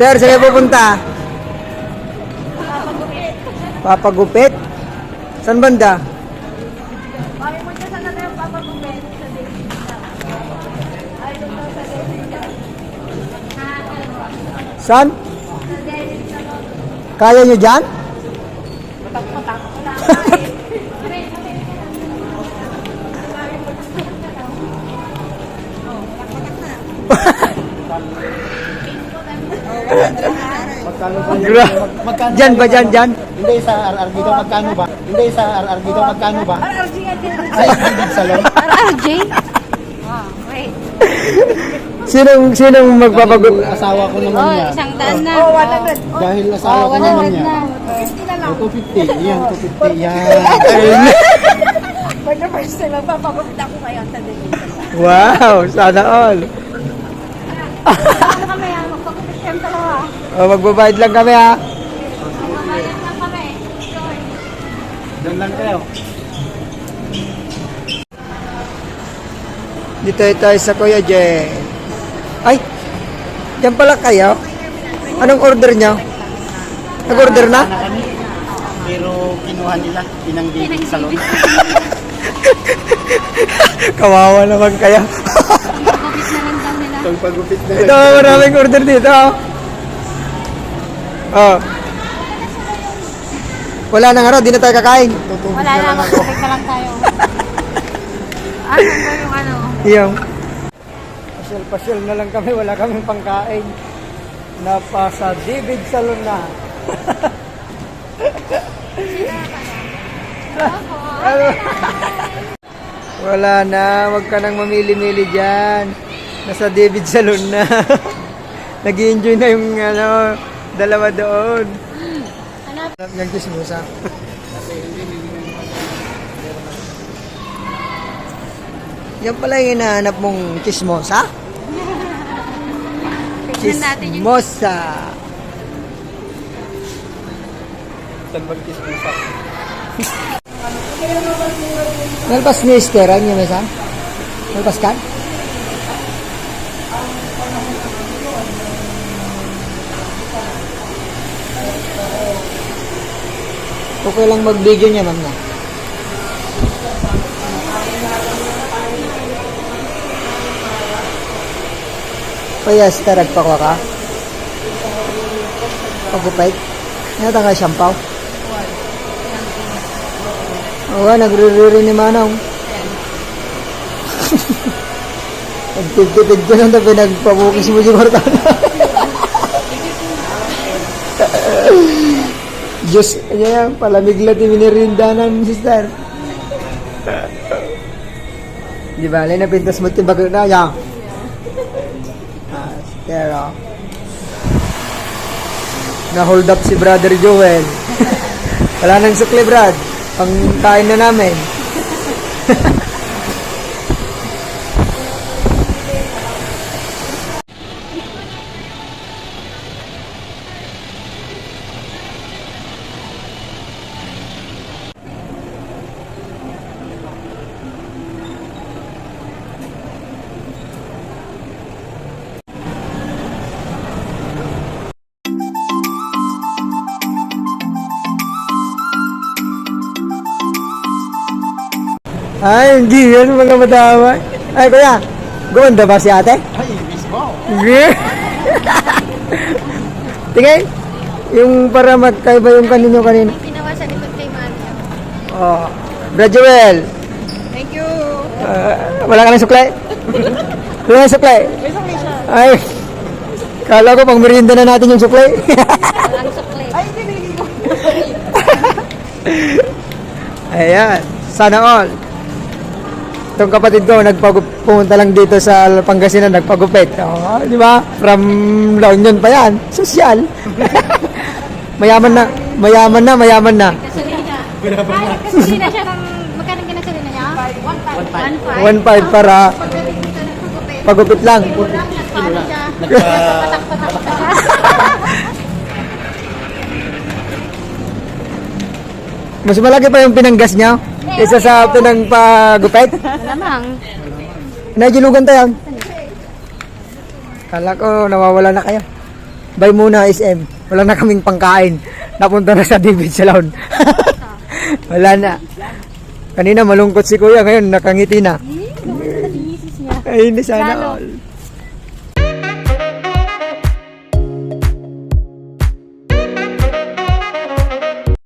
Sir, saan kayo pupunta? Papagupit. Saan banda? Mami mo dyan sana tayo papagupit sa David. Ay, doon sa David. Saan? Sa loob. Kaya nyo dyan? Magkano ba? Gra- Magkano Dyan ba, dyan, dyan? Hindi sa RR dito magkano ba? Hindi sa RR dito magkano ba? RRG ibig salon. RRG? Ah, wait. Sinong, sinong magpapagup? Asawa ko naman Oh, yan. isang daan na. Oh, Dahil asawa ko naman yan. na lang. Oh, 250. Yan, 250. Yan. For the first time, magpapagupit ako ngayon sa David. Wow, sana all. Ano kami ah, magpagupit kami dalawa. O, magbabayad lang kami ha. Magbabayad lang kami. Doon lang kayo. Dito tayo sa Kuya Jen. Ay, dyan pala kayo. Anong order nyo? Nag-order na? Pero kinuha nila. Pinanggiging salon. Kawawa naman kayo. Magpagupit na lang daw nila. Pagpagupit na Ito, maraming order dito. Oh. Wala na nga raw, di na tayo kakain. Tutubig Wala na lang ako. na lang tayo. Ano ba yung ano? Yung. Pasyal-pasyal na lang kami, wala kaming pangkain. Napasa David Salon na. Ano? Wala na, wag ka nang mamili-mili dyan. Nasa David Salon na. nag enjoy na yung ano, dalawa doon. Hanap. Chismosa. Yan pala yung hinahanap mong chismosa? Tignan natin yung Chismosa. Saan magkismusa? Nalpas ni Esteran yung mesan? Nalpas kan? Okay lang mag-video niya, ma'am na. Kaya Esther, agpakwa ka? Pagupay? Nata ka siyampaw? Oo, nagre-re ni Manong. Nagtitipid ko nang tabi, nagpabukis mo si Martana. Diyos, yan, palamig lang yung minirindanan, sister. Di ba, alay na pintas mo bagay na, yan. Ah, sister. Na-hold up si Brother Joel. Wala nang sukli, Brad. Pangkain na namin. Ay, hindi yan mga madama. Ay, kuya, gumanda ba si ate? Ay, mismo. Hindi. Tingay, yung para magkaiba yung kanino kanino. ginawa sa likod kay Mario. Oh, Brad Thank you. ah, wala ka ng sukle? Wala ng sukle? Ay, kala ko pang merienda na natin yung sukle. Walang sukli. Ay, hindi Ayan, sana all. Itong kapatid ko, pumunta lang dito sa Pangasinan, nagpagupit. Oh, di ba? From La Union pa yan. Sosyal. mayaman na, mayaman na, mayaman na. Gasolina. Ay, gasolina siya ng... Magkano ginasolina niya? 1.5. 1.5. 1.5 para pagupit lang. Mas malaki pa yung pinanggas niya kaysa sa pinang pagupit. Malamang. Najilugan tayo. Kala ko nawawala na kayo. Buy muna SM. Wala na kaming pangkain. Napunta na sa David Salon. Wala na. Kanina malungkot si kuya, ngayon nakangiti na. Ay, hindi sana all.